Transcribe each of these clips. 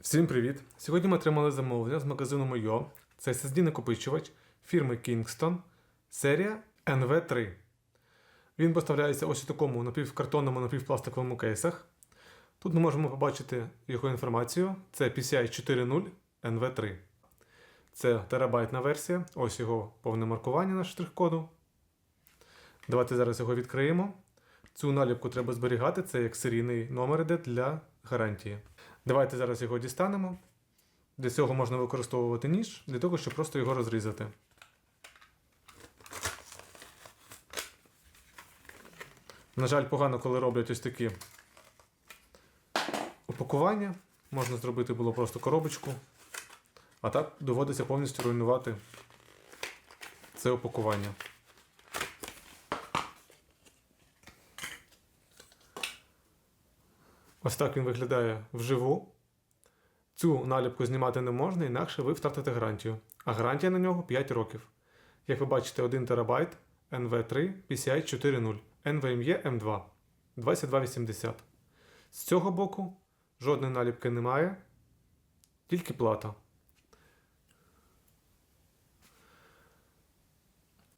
Всім привіт! Сьогодні ми отримали замовлення з магазину Мойо. Це SSD накопичувач фірми Kingston, серія NV3. Він поставляється ось у такому напівкартонному напівпластиковому кейсах. Тут ми можемо побачити його інформацію. Це PCI 4.0 NV3. Це терабайтна версія. Ось його повне маркування на штрих-коду. Давайте зараз його відкриємо. Цю наліпку треба зберігати, це як серійний номер іде для гарантії. Давайте зараз його дістанемо. Для цього можна використовувати ніж, для того, щоб просто його розрізати. На жаль, погано, коли роблять ось такі упакування. Можна зробити було просто коробочку. А так доводиться повністю руйнувати це упакування. Ось так він виглядає вживу. Цю наліпку знімати не можна, інакше ви втратите гарантію. А гарантія на нього 5 років. Як ви бачите, 1 ТБ NV3 PCI 4.0 NVMe M2 2280. З цього боку жодної наліпки немає, тільки плата.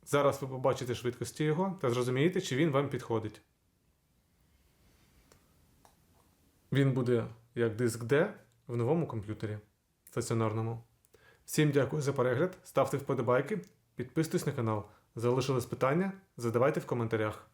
Зараз ви побачите швидкості його та зрозумієте, чи він вам підходить. Він буде як диск D в новому комп'ютері стаціонарному. Всім дякую за перегляд, ставте вподобайки, підписуйтесь на канал. Залишились питання? Задавайте в коментарях.